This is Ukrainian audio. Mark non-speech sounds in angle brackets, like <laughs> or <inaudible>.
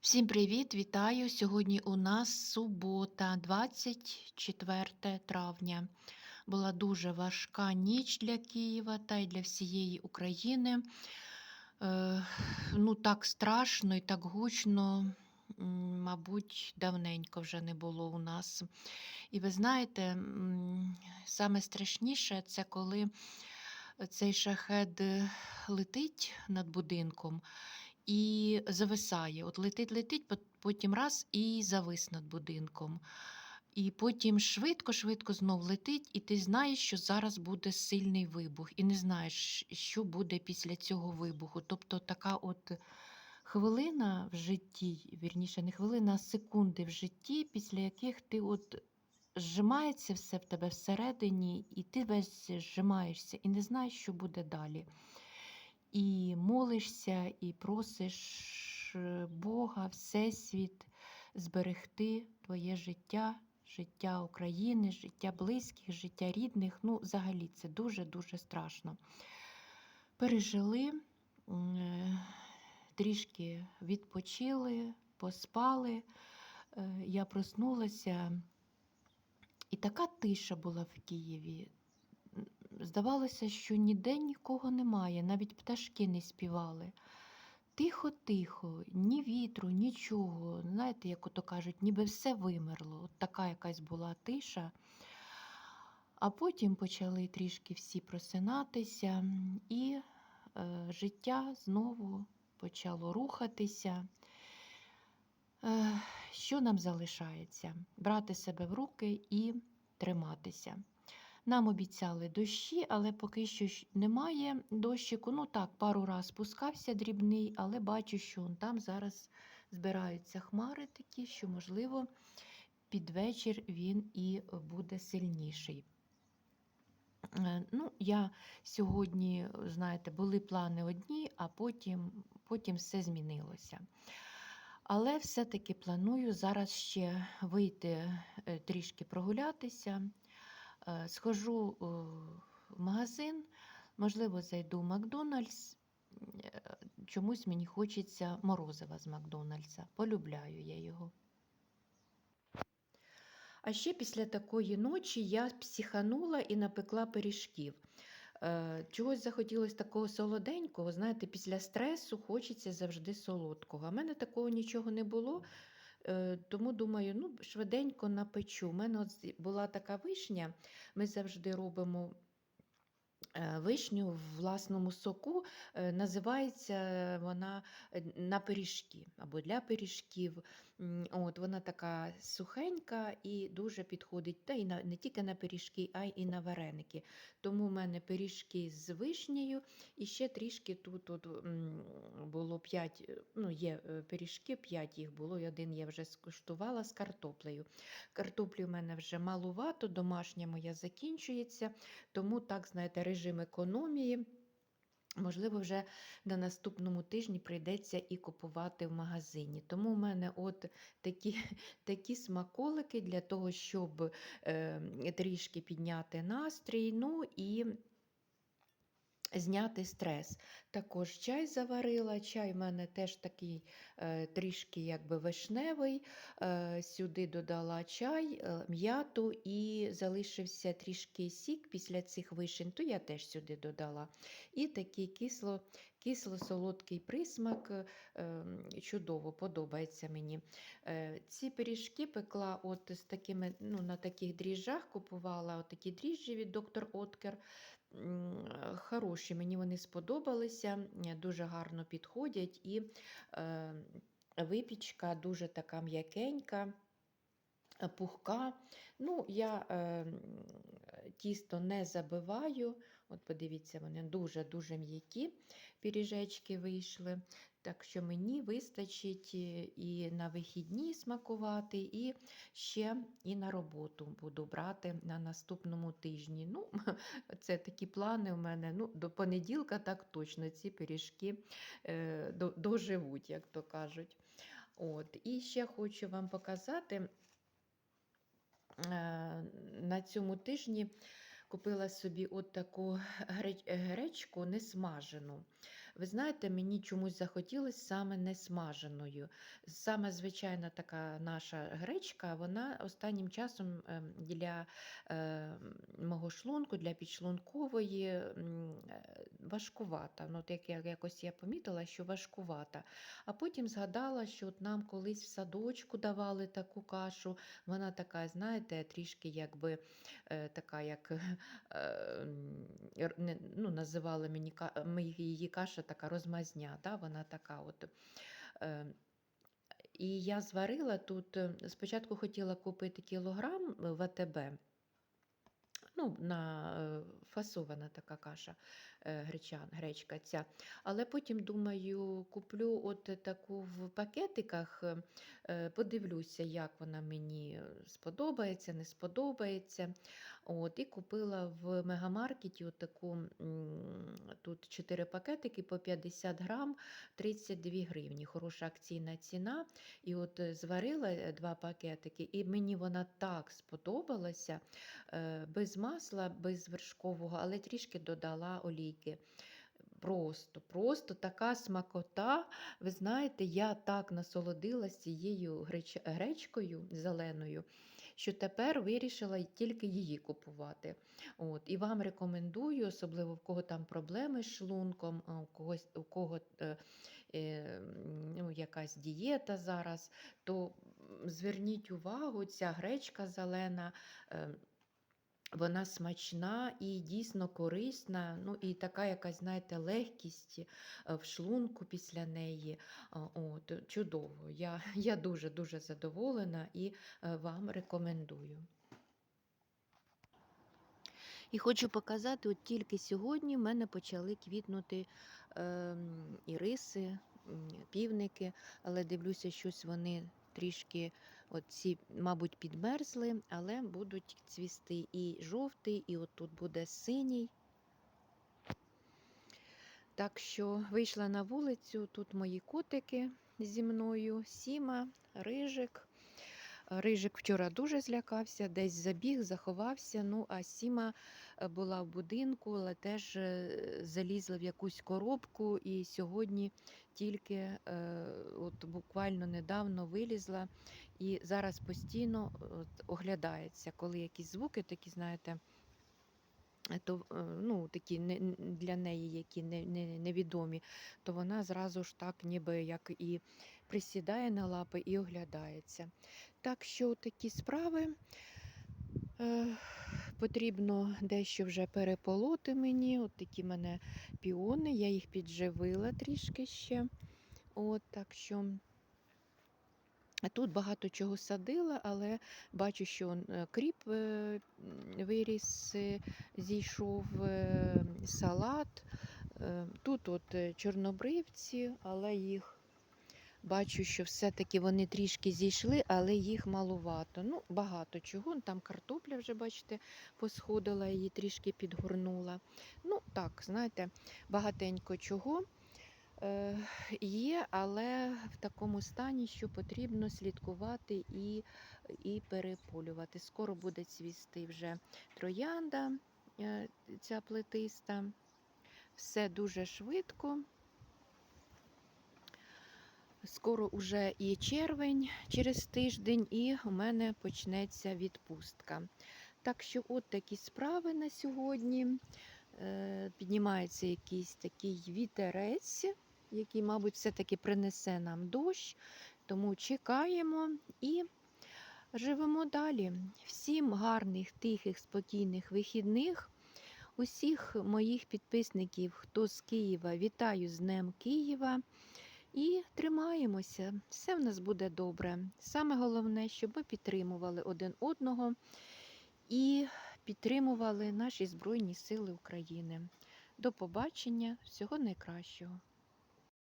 Всім привіт, вітаю! Сьогодні у нас субота, 24 травня. Була дуже важка ніч для Києва та й для всієї України. Е, ну, так страшно і так гучно, мабуть, давненько вже не було у нас. І ви знаєте, саме страшніше це коли цей шахед е, летить над будинком і зависає. От летить, летить, потім раз і завис над будинком. І потім швидко-швидко знов летить, і ти знаєш, що зараз буде сильний вибух, і не знаєш, що буде після цього вибуху. Тобто така от хвилина в житті, вірніше, не хвилина, а секунди в житті, після яких ти от зжимається все в тебе всередині, і ти весь зжимаєшся, і не знаєш, що буде далі. І молишся, і просиш е, Бога, Всесвіт зберегти твоє життя, життя України, життя близьких, життя рідних. Ну, взагалі, це дуже-дуже страшно. Пережили, е, трішки відпочили, поспали. Е, Я проснулася, і така тиша була в Києві. Здавалося, що ніде нікого немає, навіть пташки не співали. Тихо-тихо, ні вітру, нічого. Знаєте, як ото кажуть, ніби все вимерло. От така якась була тиша. А потім почали трішки всі просинатися, і е, життя знову почало рухатися. Е, що нам залишається? Брати себе в руки і триматися. Нам обіцяли дощі, але поки що немає дощику. Ну так, пару раз спускався дрібний, але бачу, що там зараз збираються хмари такі, що, можливо, під вечір він і буде сильніший. Е, Ну, я сьогодні, знаєте, були плани одні, а потім, потім все змінилося. Але все-таки планую зараз ще вийти е, трішки прогулятися. Е, Схожу е, в магазин, можливо, зайду в Макдональдс. Е, Чомусь мені хочеться морозива з Макдональдса. Полюбляю я його. А ще після такої ночі я психанула і напекла пиріжків. Чогось захотілося такого солоденького, знаєте, після стресу хочеться завжди солодкого. А в мене такого нічого не було, тому думаю, ну, швиденько напечу. У мене от була така вишня, ми завжди робимо. Е, Вишню в власному соку е, називається вона е, на пиріжки або для пиріжків. От, вона така сухенька і дуже підходить та і на, не тільки на пиріжки, а й на вареники. Тому в мене пиріжки з вишнею, і ще трішки тут от, було 5, ну, є пиріжки, 5 їх було, і один я вже скуштувала з картоплею. Картоплі в мене вже малувато, домашня моя закінчується, тому так, знаєте, режим економії. Можливо, вже на наступному тижні прийдеться і купувати в магазині. Тому в мене от такі, <laughs> такі смаколики для того, щоб е, трішки підняти настрій. Ну і Зняти стрес. Також чай заварила. Чай в мене теж такий е, трішки якби вишневий. Е, сюди додала чай, е, м'яту і залишився трішки сік після цих вишень, то я теж сюди додала. І такий кисло, кисло-солодкий присмак. е, чудово, подобається мені. Е, ці пиріжки пекла от з такими, ну, на таких дріжджах, купувала от такі дріжджі від доктор Откер. Хороші, мені вони сподобалися, е, дуже гарно підходять, і е, випічка дуже така м'якенька. е, Пухка. Ну, я е, тісто не забиваю. От подивіться, вони дуже-дуже м'які пиріжечки вийшли. Так що мені вистачить і на вихідні смакувати, і ще і на роботу буду брати на наступному тижні. Ну, <laughs> це такі плани у мене. Ну, До понеділка так точно ці пиріжки е, доживуть, як то кажуть. От. І ще хочу вам показати. е, На цьому тижні купила собі от таку греч- гречку несмажену. Ви знаєте, мені чомусь захотілося саме не смаженою. Саме звичайна така наша гречка, вона останнім часом для е, мого шлунку, для підшлункової е, важкувата. Ну, от як я якось я помітила, що важкувата. А потім згадала, що от нам колись в садочку давали таку кашу. Вона така, знаєте, трішки якби е, така, як <laughs> е, ну, називали мені її каша така розмазня. Да? Вона така от. Е, і я зварила тут, е, спочатку хотіла купити кілограм в АТБ. Ну, на е, фасована така каша е, гречан, гречка ця. Але потім думаю, куплю от таку в пакетиках, е, е, подивлюся, як вона мені сподобається, не сподобається. От, і купила в мегамаркеті от таку, тут 4 пакетики по 50 грам, 32 гривні. Хороша акційна ціна. І от зварила е, два пакетики, і мені вона так сподобалася е, без масла, без вершкового, але трішки додала олійки. Просто, просто така смакота. Ви знаєте, я так насолодилась цією греч... гречкою зеленою, що тепер вирішила тільки її купувати. От. І вам рекомендую, особливо в кого там проблеми з шлунком, у когось, у кого е, е, ну, якась дієта зараз, то зверніть увагу, ця гречка зелена. е, вона смачна і дійсно корисна, ну і така якась, знаєте, легкість е, в шлунку після неї. От, чудово. Я, <laughs> я дуже-дуже задоволена і е, вам рекомендую. І хочу показати, от тільки сьогодні в мене почали квітнути е, іриси, півники, але дивлюся, щось вони трішки, от ці, мабуть, підмерзли, але будуть цвісти і жовтий, і от тут буде синій. Так що вийшла на вулицю, тут мої котики зі мною, Сіма, Рижик. Рижик вчора дуже злякався, десь забіг, заховався. Ну, а Сіма е, була в будинку, але теж е, залізла в якусь коробку, і сьогодні тільки е, от буквально недавно вилізла і зараз постійно оглядається, коли якісь звуки такі, знаєте. е, То е, ну, такі не, для неї, які не, не, невідомі, то вона зразу ж так, ніби як і присідає на лапи і оглядається. Так що такі справи. Е, потрібно дещо вже переполоти мені. От такі мене піони, я їх підживила трішки ще. От, так що Тут багато чого садила, але бачу, що е, кріп е, виріс, е, зійшов салат. Тут от чорнобривці, але їх бачу, що все-таки вони трішки зійшли, але їх малувато. Ну, багато чого. Там картопля вже, бачите, посходила, її трішки підгорнула. Ну, так, знаєте, багатенько чого є, але в такому стані, що потрібно слідкувати і, і переполювати. Скоро буде цвісти вже троянда, е, ця плетиста. Все дуже швидко. Скоро уже і червень через тиждень, і у мене почнеться відпустка. Так що, от такі справи на сьогодні. Е, Піднімається якийсь такий вітерець, який, мабуть, все-таки принесе нам дощ. Тому чекаємо і живемо далі. Всім гарних, тихих, спокійних вихідних. Усіх моїх підписників, хто з Києва, вітаю з Днем Києва. І тримаємося, все в нас буде добре. Саме головне, щоб ми підтримували один одного і підтримували наші Збройні Сили України. До побачення, всього найкращого.